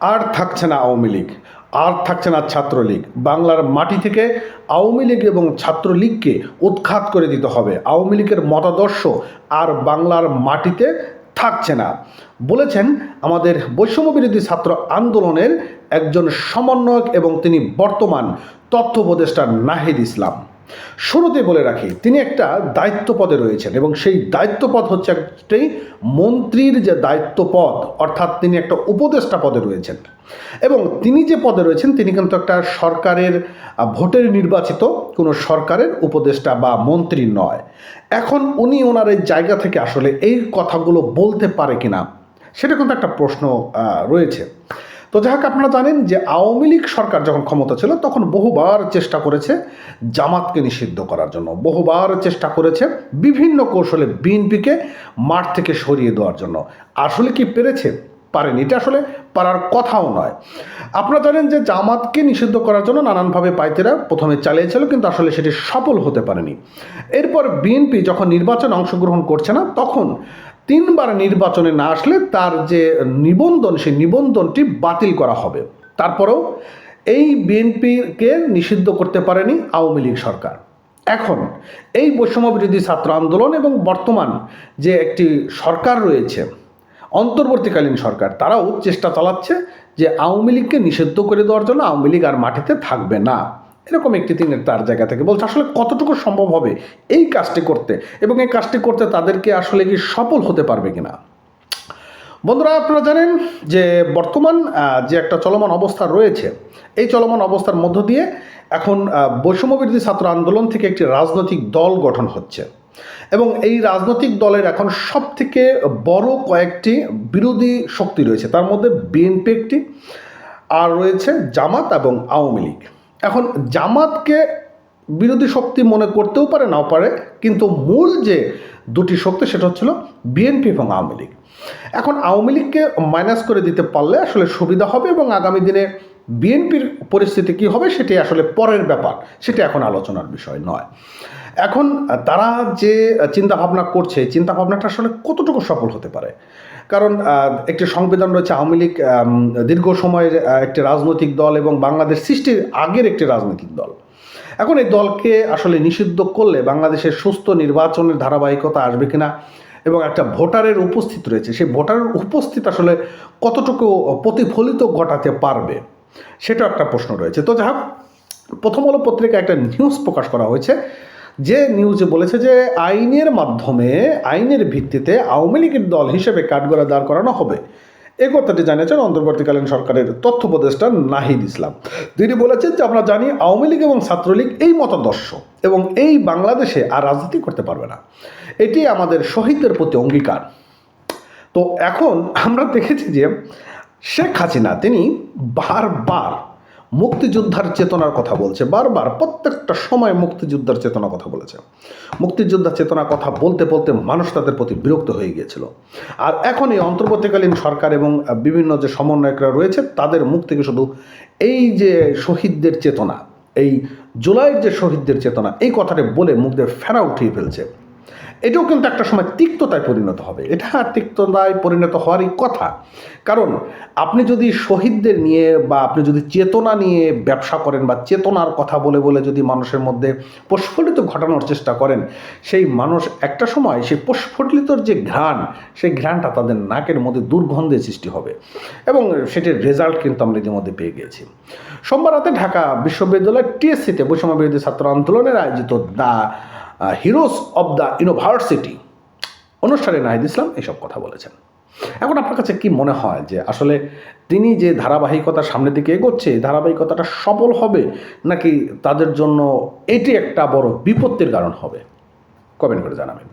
আর থাকছে না আওয়ামী লীগ, আর থাকছে না ছাত্রলীগ। বাংলার মাটি থেকে আওয়ামী লীগ এবং ছাত্রলীগকে উৎখাত করে দিতে হবে। আওয়ামী লীগের মতাদর্শ আর বাংলার মাটিতে থাকছে না। বলেছেন আমাদের বৈষম্য বিরোধী ছাত্র আন্দোলনের একজন সমন্বয়ক এবং তিনি বর্তমান তথ্য উপদেষ্টা নাহিদ ইসলাম। শুরুতে বলে রাখি, তিনি একটা দায়িত্ব পদে রয়েছেন এবং সেই দায়িত্ব পদ হচ্ছে একটি মন্ত্রীর যে দায়িত্ব পদ অর্থাৎ তিনি একটা উপদেষ্টা পদে রয়েছেন। এবং তিনি যে পদে রয়েছেন, তিনি কিন্তু একটা সরকারের ভোটের নির্বাচিত কোনো সরকারের উপদেষ্টা বা মন্ত্রী নয়। এখন উনি ওনার এই জায়গা থেকে আসলে এই কথাগুলো বলতে পারে কিনা, সেটা কিন্তু একটা প্রশ্ন রয়েছে। তো যাই হোক, আপনারা জানেন যে আওয়ামী লীগ সরকার যখন ক্ষমতা ছিল, তখন বহুবার চেষ্টা করেছে জামাতকে নিষিদ্ধ করার জন্য। বহুবার চেষ্টা করেছে বিভিন্ন কৌশলে বিএনপিকে মাঠ থেকে সরিয়ে দেওয়ার জন্য। আসলে কি পেরেছে? পারেনি। এটা আসলে পারার কথাও নয়। আপনারা জানেন যে জামাতকে নিষিদ্ধ করার জন্য নানানভাবে পাইতেরা প্রথমে চালিয়েছিল, কিন্তু আসলে সেটি সফল হতে পারেনি। এরপর বিএনপি যখন নির্বাচনে অংশগ্রহণ করছে না, তখন তিনবার নির্বাচনে না আসলে তার যে নিবন্ধন, সেই নিবন্ধনটি বাতিল করা হবে। তারপরেও এই বিএনপিকে নিষিদ্ধ করতে পারেনি আওয়ামী লীগ সরকার। এখন এই বৈষম্য বিরোধী ছাত্র আন্দোলন এবং বর্তমান যে একটি সরকার রয়েছে, অন্তর্বর্তীকালীন সরকার, তারাও চেষ্টা চালাচ্ছে যে আওয়ামী লীগকে নিষিদ্ধ করে দেওয়ার জন্য আওয়ামী লীগ আর মাটিতে থাকবে না। এরকম একটি তিনি তার জায়গা থেকে বলছে আসলে কতটুকু সম্ভব হবে এই কাজটি করতে এবং এই কাজটি করতে তাদেরকে আসলে কি সফল হতে পারবে কিনা? বন্ধুরা আপনারা জানেন যে বর্তমান যে একটা চলমান অবস্থা রয়েছে এই চলমান অবস্থার মধ্য দিয়ে এখন আহ, বৈষম্য বিরোধী ছাত্র আন্দোলন থেকে একটি রাজনৈতিক দল গঠন হচ্ছে এবং এই রাজনৈতিক দলের এখন সব থেকে বড় কয়েকটি বিরোধী শক্তি রয়েছে। তার মধ্যে বিএনপি একটি আর রয়েছে জামাত এবং আওয়ামী লীগ। এখন জামাতকে বিরোধী শক্তি মনে করতেও পারে, নাও পারে, কিন্তু মূল যে দুটি শক্তি সেটা হচ্ছিল বিএনপি এবং আওয়ামী লীগ। এখন আওয়ামী লীগকে মাইনাস করে দিতে পারলে আসলে সুবিধা হবে এবং আগামী দিনে বিএনপির পরিস্থিতি কী হবে সেটি আসলে পরের ব্যাপার, সেটা এখন আলোচনার বিষয় নয়। এখন তারা যে চিন্তা ভাবনা করছে, এই চিন্তা ভাবনাটা আসলে কতটুকু সফল হতে পারে? কারণ একটি সংবিধান রয়েছে আওয়ামী লীগ দীর্ঘ সময়ের একটি রাজনৈতিক দল এবং বাংলাদেশ সৃষ্টির আগের একটি রাজনৈতিক দল। এখন এই দলকে আসলে নিষিদ্ধ করলে বাংলাদেশের সুস্থ নির্বাচনের ধারাবাহিকতা আসবে কিনা এবং একটা ভোটারের উপস্থিত রয়েছে, সেই ভোটারের উপস্থিত আসলে কতটুকু প্রতিফলিত ঘটাতে পারবে? সেটাও একটা প্রশ্ন রয়েছে। তো যাই প্রথম আলো পত্রিকায় একটা নিউজ প্রকাশ করা হয়েছে। যে নিউজে বলেছে যে, আইনের মাধ্যমে, আইনের ভিত্তিতে আওয়ামী লীগের দল হিসেবে কাঠগড়া দাঁড় করানো হবে। এ কথাটি জানিয়েছেন অন্তর্বর্তীকালীন সরকারের তথ্য উপদেষ্টা নাহিদ ইসলাম। তিনি বলেছেন যে, আমরা জানি আওয়ামী লীগ এবং ছাত্রলীগ এই মতাদর্শ এবং এই বাংলাদেশে আর রাজনীতি করতে পারবে না। এটি আমাদের শহীদদের প্রতি অঙ্গীকার। তো এখন আমরা দেখেছি যে শেখ হাসিনা, তিনি বারবার মুক্তিযোদ্ধার চেতনার কথা বলছে, বারবার প্রত্যেকটা সময় মুক্তিযোদ্ধার চেতনার কথা বলেছে। মুক্তিযোদ্ধার চেতনার কথা বলতে বলতে মানুষ তাদের প্রতি বিরক্ত হয়ে গিয়েছিল। আর এখন এই অন্তর্বর্তীকালীন সরকার এবং বিভিন্ন যে সমন্বয়করা রয়েছে, তাদের মুখ থেকে শুধু এই যে শহীদদের চেতনা, এই জুলাইয়ের যে শহীদদের চেতনা, এই কথাটা বলে মুখ দিয়ে ফেরা উঠিয়ে ফেলছে। এটাও কিন্তু একটা সময় তিক্ততায় পরিণত হবে। এটা তিক্ততায় পরিণত হওয়ারই কথা। কারণ আপনি যদি শহীদদের নিয়ে বা আপনি যদি চেতনা নিয়ে ব্যবসা করেন বা চেতনার কথা বলে বলে যদি মানুষের মধ্যে প্রস্ফুটিত ঘটানোর চেষ্টা করেন, সেই মানুষ একটা সময় সেই প্রস্ফুটিতর যে ঘ্রাণ, সেই ঘ্রাণটা তাদের নাকের মধ্যে দুর্গন্ধের সৃষ্টি হবে। এবং সেটির রেজাল্ট কিন্তু আমরা ইতিমধ্যে পেয়ে গিয়েছি সোমবার রাতে ঢাকা বিশ্ববিদ্যালয়ের টিএসসিতে বৈষম্য বিরোধী ছাত্র আন্দোলনের আয়োজিত the heroes of the university অনুষ্ঠানে নাহিদ ইসলাম এইসব কথা বলেছেন। এখন আপনার কাছে কি মনে হয় যে আসলে তিনি যে ধারাবাহিকতা সামনের দিকে এগোচ্ছে ধারাবাহিকতাটা সফল হবে, নাকি তাদের জন্য এটি একটা বড় বিপত্তির কারণ হবে? কমেন্ট করে জানাবেন।